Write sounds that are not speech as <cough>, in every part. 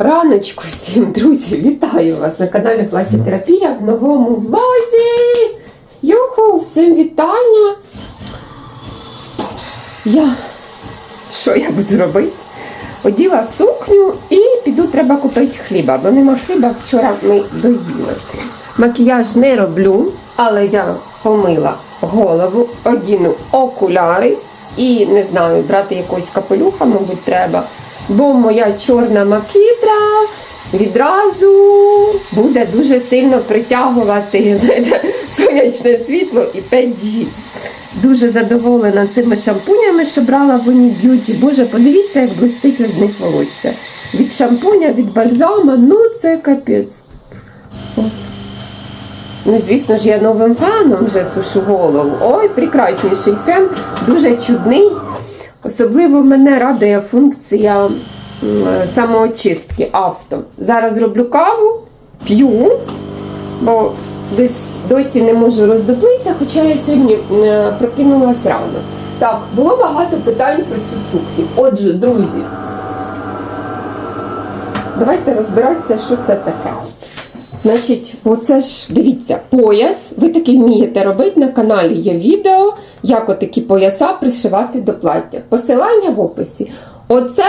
Раночку всім, друзі, вітаю вас на каналі Плаття Терапія в новому влозі. Юху, всім вітання. Я що я буду робити? Оділа сукню і піду треба купити хліба, бо нема хліба, вчора ми доїли. Макіяж не роблю, але я помила голову, одіну окуляри і не знаю, брати якогось капелюха, мабуть, треба. Бо моя чорна макітра відразу буде дуже сильно притягувати знаєте, сонячне світло і 5G. Дуже задоволена цими шампунями, що брала в Уні Б'юті. Боже, подивіться, як блистить від них волосся. Від шампуня, від бальзама, ну це капець. Ну, звісно ж, я новим феном вже сушу голову. Ой, прекрасніший фен, дуже чудний. Особливо мене радує функція самоочистки авто. Зараз роблю каву, п'ю, бо десь досі не можу роздоблитися, хоча я сьогодні е, прокинулась рано. Так, було багато питань про цю сукню. Отже, друзі, давайте розбиратися, що це таке. Значить, оце ж дивіться, пояс. Ви таки вмієте робити. На каналі є відео, як отакі пояса пришивати до плаття. Посилання в описі. Оце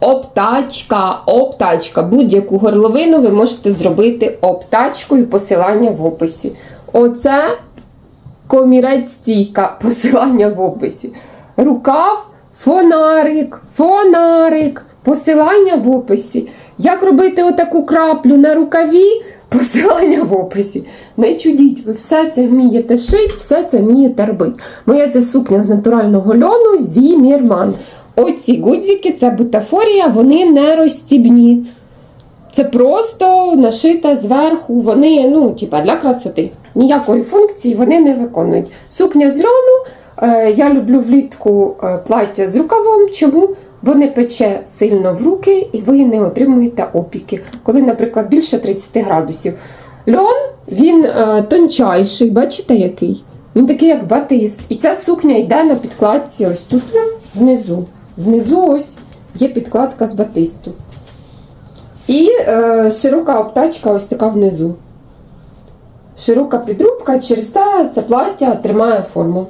обтачка, обтачка. Будь-яку горловину ви можете зробити обтачкою, посилання в описі. Оце комірець стійка, <laughs> посилання в описі. Рукав, фонарик, фонарик, посилання в описі. Як робити отаку краплю на рукаві, посилання в описі. Не чудіть, ви все це вмієте шити, все це вмієте робити. Моя ця сукня з натурального льону Зімірман. Оці гудзики, це бутафорія, вони не розстібні. Це просто нашита зверху, вони, ну, типа, для красоти. Ніякої функції вони не виконують. Сукня з льону, я люблю влітку е, плаття з рукавом. Чому? Бо не пече сильно в руки і ви не отримуєте опіки, коли, наприклад, більше 30 градусів. Льон він е, тончайший, бачите який? Він такий, як батист. І ця сукня йде на підкладці ось тут внизу. Внизу ось є підкладка з батисту. І е, широка обтачка ось така внизу. Широка підрубка, через те це плаття тримає форму.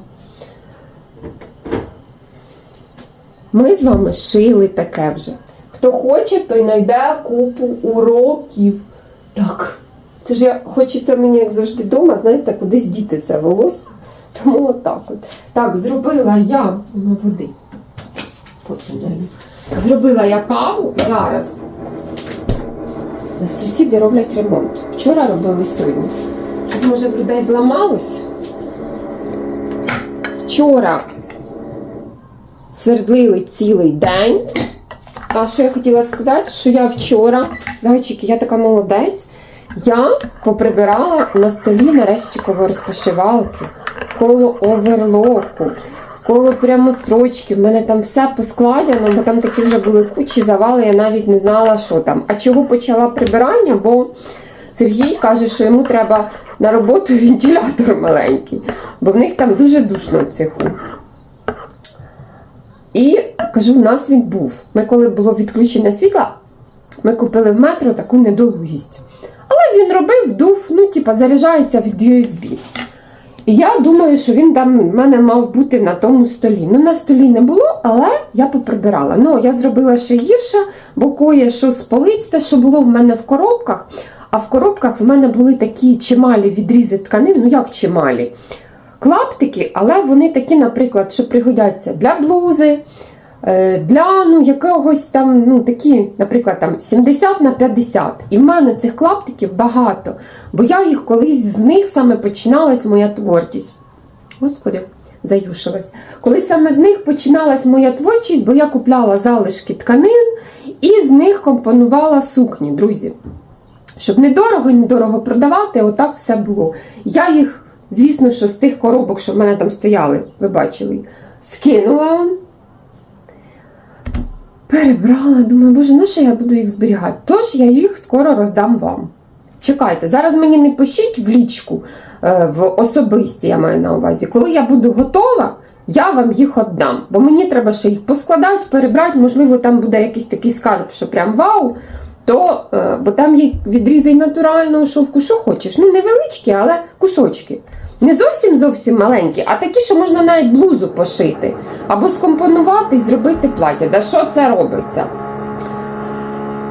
Ми з вами шили таке вже. Хто хоче, той знайде купу уроків. Так. Це ж я хочеться мені, як завжди, вдома, знаєте, кудись діти це волосся. Тому отак от. Так, зробила я ну, води. Потім даю. Зробила я каву зараз. Сусіди роблять ремонт. Вчора робили сьогодні. Щось може в людей зламалось? Вчора свердлили цілий день. А що я хотіла сказати, що я вчора, зайчики, я така молодець. Я поприбирала на столі нарешті коло розпошивалки, коло оверлоку, коло прямо строчки. В мене там все поскладено, бо там такі вже були кучі завали, я навіть не знала, що там. А чого почала прибирання? Бо Сергій каже, що йому треба на роботу <laughs> вентилятор маленький, бо в них там дуже душно в цеху. І кажу, в нас він був. Ми, коли було відключення світла, ми купили в метро таку недолугість. Але він робив, дув, ну, типа, заряджається від USB. І я думаю, що він там в мене мав бути на тому столі. Ну, на столі не було, але я поприбирала. Ну, я зробила ще гірше, бо кое що спалить те, що було в мене в коробках. А в коробках в мене були такі чималі відрізи тканин, ну як чималі. Клаптики, але вони такі, наприклад, що пригодяться для блузи, е, для ну, якогось там, ну, такі, наприклад, там 70 на 50. І в мене цих клаптиків багато, бо я їх колись з них саме починалась моя творчість. Господи, заюшилась. Коли саме з них починалась моя творчість, бо я купляла залишки тканин і з них компонувала сукні, друзі. Щоб недорого і недорого продавати, отак все було. Я їх, звісно, що з тих коробок, що в мене там стояли, ви бачили, скинула. Перебрала, думаю, боже, на що я буду їх зберігати? Тож я їх скоро роздам вам. Чекайте, зараз мені не пишіть в лічку, е, в особисті, я маю на увазі. Коли я буду готова, я вам їх віддам. Бо мені треба ще їх поскладати, перебрати. Можливо, там буде якийсь такий скарб, що прям вау. То, е, бо там є відрізи й натурального шовку, що хочеш. Ну, невеличкі, але кусочки. Не зовсім зовсім маленькі, а такі, що можна навіть блузу пошити. Або скомпонувати і зробити плаття. Да що це робиться?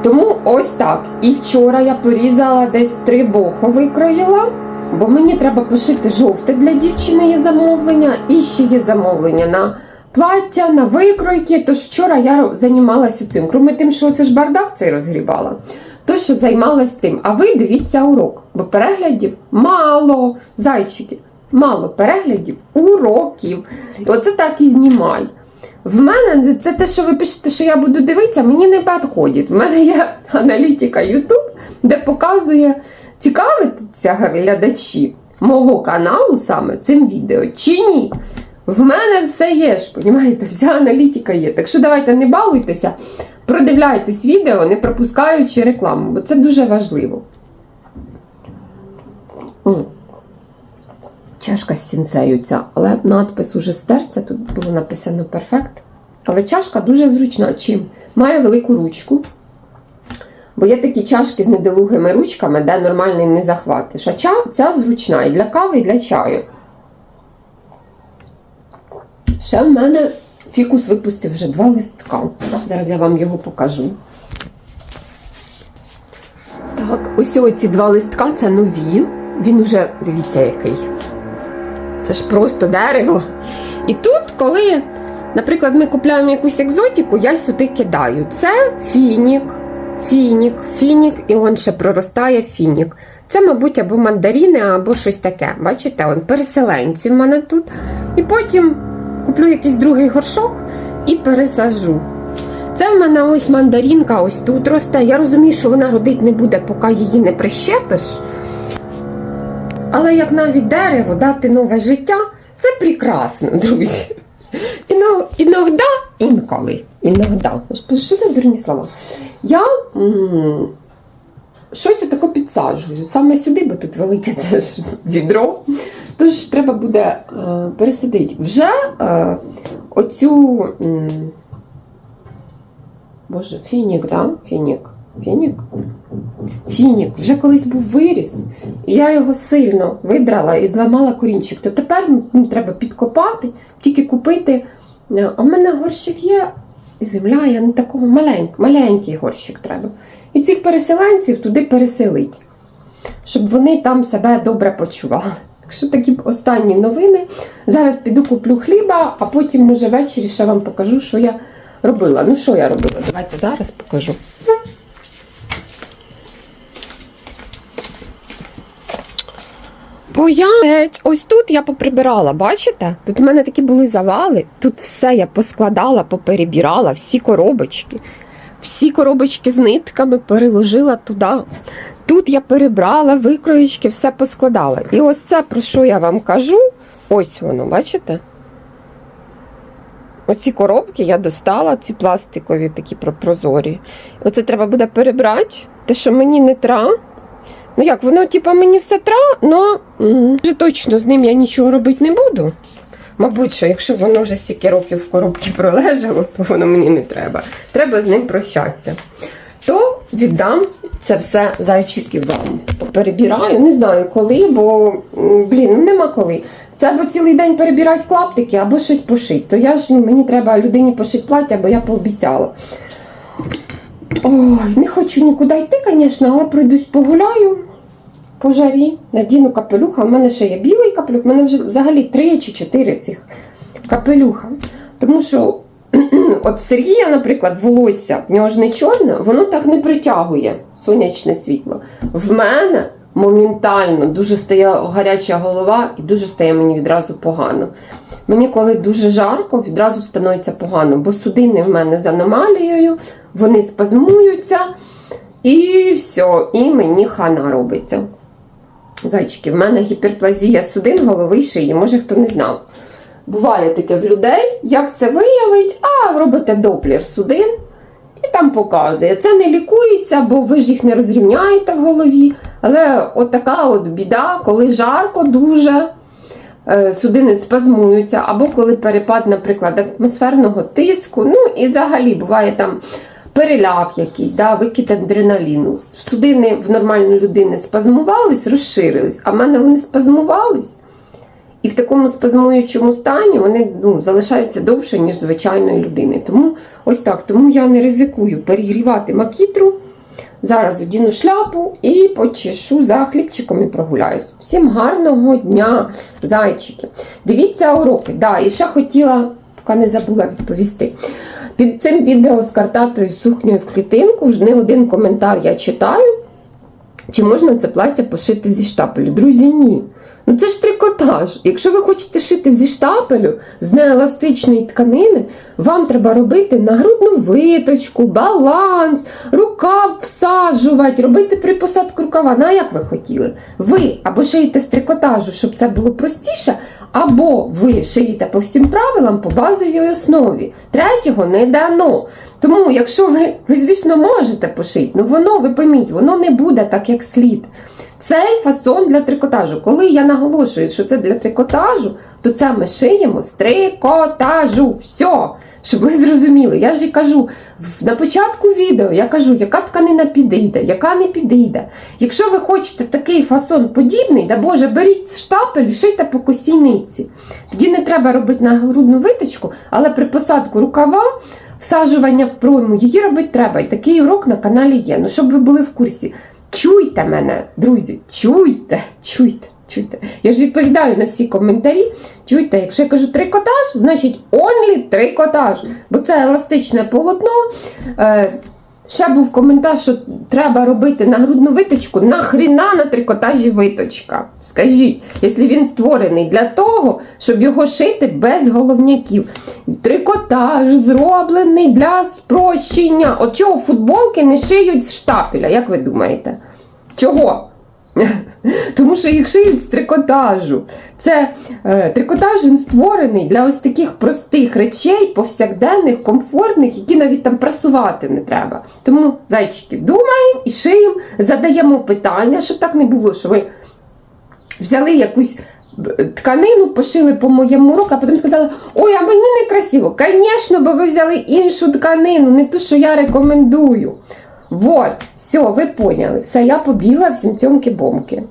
Тому ось так. І вчора я порізала десь три бохо викроїла, бо мені треба пошити жовте для дівчини є замовлення, і ще є замовлення на плаття, на викройки. Тож вчора я займалася цим. Кроме тим, що це ж бардак цей розгрібала, то ще займалась тим. А ви дивіться урок, бо переглядів мало, зайчики, мало переглядів, уроків. І оце так і знімай. В мене це те, що ви пишете, що я буду дивитися, мені не підходить. В мене є аналітика YouTube, де показує, цікавиться глядачі мого каналу саме цим відео чи ні. В мене все є ж, понімаєте, вся аналітика є. Так що давайте не балуйтеся, продивляйтесь відео, не пропускаючи рекламу, бо це дуже важливо. Чашка з сінцею ця, але надпис уже стерся, тут було написано перфект. Але чашка дуже зручна. Чим? Має велику ручку. Бо є такі чашки з недолугими ручками, де нормальний не захватиш. А ця зручна і для кави, і для чаю. Ще в мене фікус випустив вже два листка. Зараз я вам його покажу. Так, ось ці два листка це нові. Він уже, дивіться, який. Це ж просто дерево. І тут, коли, наприклад, ми купляємо якусь екзотику, я сюди кидаю. Це фінік, фінік, фінік, і он ще проростає фінік. Це, мабуть, або мандаріни, або щось таке. Бачите, он переселенці в мене тут. І потім куплю якийсь другий горшок і пересажу. Це в мене ось мандарінка, ось тут росте. Я розумію, що вона родить не буде, поки її не прищепиш. Але як навіть дерево дати нове життя, це прекрасно, друзі. Іно, іногда, інколи, іногда. Що це дурні слова? Я щось отако підсаджую. Саме сюди, бо тут велике це ж відро. Тож треба буде е, пересадити. Вже е, оцю. М, Боже, фінік, да? Фінік. Фінік? Фінік. Вже колись був виріс, і я його сильно видрала і зламала корінчик. То тепер ну, треба підкопати, тільки купити. Е, А в мене горщик є, і земля, я не такого маленький, маленький горщик треба. І цих переселенців туди переселить, щоб вони там себе добре почували. Так що такі останні новини. Зараз піду куплю хліба, а потім, може, ввечері ще вам покажу, що я робила. Ну, що я робила? Давайте зараз покажу. Бо я геть, ось тут я поприбирала, бачите? Тут в мене такі були завали. Тут все я поскладала, поперебірала, всі коробочки. Всі коробочки з нитками переложила туди. Тут я перебрала, викроєчки, все поскладала. І ось це, про що я вам кажу, ось воно, бачите? Оці коробки я достала, ці пластикові такі про- прозорі. Оце треба буде перебрати, те, що мені не тра. Ну як, воно, типа, мені все тра, але вже точно з ним я нічого робити не буду. Мабуть, що якщо воно вже стільки років в коробці пролежало, то воно мені не треба. Треба з ним прощатися. То віддам це все зайчики вам. Перебираю, не знаю коли, бо блін, ну нема коли. Це або цілий день перебирати клаптики, або щось пошити. То я ж ну, мені треба людині пошити плаття, бо я пообіцяла. Ой, не хочу нікуди йти, звісно, але пройдусь погуляю по жарі, надіну капелюха. У мене ще є білий капелюх, у мене вже взагалі три чи чотири цих капелюха. Тому що <clears throat> от в Сергія, наприклад, волосся, в нього ж не чорне, воно так не притягує сонячне світло. В мене моментально дуже стає гаряча голова і дуже стає мені відразу погано. Мені, коли дуже жарко, відразу становиться погано, бо судини в мене з аномалією, вони спазмуються, і все, і мені хана робиться. Зайчики, в мене гіперплазія судин голови шиї, може хто не знав. Буває таке в людей, як це виявить, а робите доплір судин і там показує. Це не лікується, бо ви ж їх не розрівняєте в голові. Але от така от біда, коли жарко дуже, е, судини спазмуються, або коли перепад, наприклад, атмосферного тиску. Ну і взагалі буває там переляк якийсь, да, викид адреналіну. Судини в нормальної людини спазмувались, розширились, а в мене вони спазмувались. І в такому спазмуючому стані вони ну, залишаються довше, ніж звичайної людини. Тому ось так. Тому я не ризикую перегрівати макітру. Зараз одіну шляпу і почешу за хлібчиком і прогуляюсь. Всім гарного дня, зайчики. Дивіться уроки. Да, і ще хотіла, поки не забула відповісти. Під цим відео з картатою сукнею в клітинку вже не один коментар я читаю. Чи можна це плаття пошити зі штапелю? Друзі, ні. Ну це ж трикотаж. Якщо ви хочете шити зі штапелю, з нееластичної тканини, вам треба робити нагрудну виточку, баланс, рукав всаджувати, робити при посадку рукава. На як ви хотіли? Ви або шиєте з трикотажу, щоб це було простіше, або ви шиєте по всім правилам по базовій основі. Третього не дано. Тому, якщо ви, ви звісно, можете пошити, ну воно, ви пойміть, воно не буде так, як слід. Цей фасон для трикотажу. Коли я наголошую, що це для трикотажу, то це ми шиємо з трикотажу. Все, щоб ви зрозуміли. Я ж і кажу на початку відео, я кажу, яка тканина підійде, яка не підійде. Якщо ви хочете такий фасон подібний, да Боже, беріть штапель і шийте по косійниці. Тоді не треба робити нагрудну виточку, але при посадку рукава. Всаджування в пройму її робити треба. І такий урок на каналі є. Ну, щоб ви були в курсі. Чуйте мене, друзі, чуйте, чуйте, чуйте. Я ж відповідаю на всі коментарі. Чуйте, якщо я кажу трикотаж, значить only трикотаж. Бо це еластичне полотно. Е, ще був коментар, що треба робити нагрудну виточку. Нахріна на трикотажі виточка? Скажіть, якщо він створений для того, щоб його шити без головняків. Трикотаж зроблений для спрощення. От чого футболки не шиють з штапеля, як ви думаєте? Чого? <laughs> Тому що їх шиють з трикотажу. Це е, трикотаж він створений для ось таких простих речей, повсякденних, комфортних, які навіть там прасувати не треба. Тому, зайчики, думаємо і шиємо, задаємо питання, щоб так не було, що ви взяли якусь тканину, пошили по моєму уроку, а потім сказали: ой, а мені не красиво. Звісно, бо ви взяли іншу тканину, не ту, що я рекомендую. Вот, все, ви поняли. Все, я побігла всім цьомки-бомки.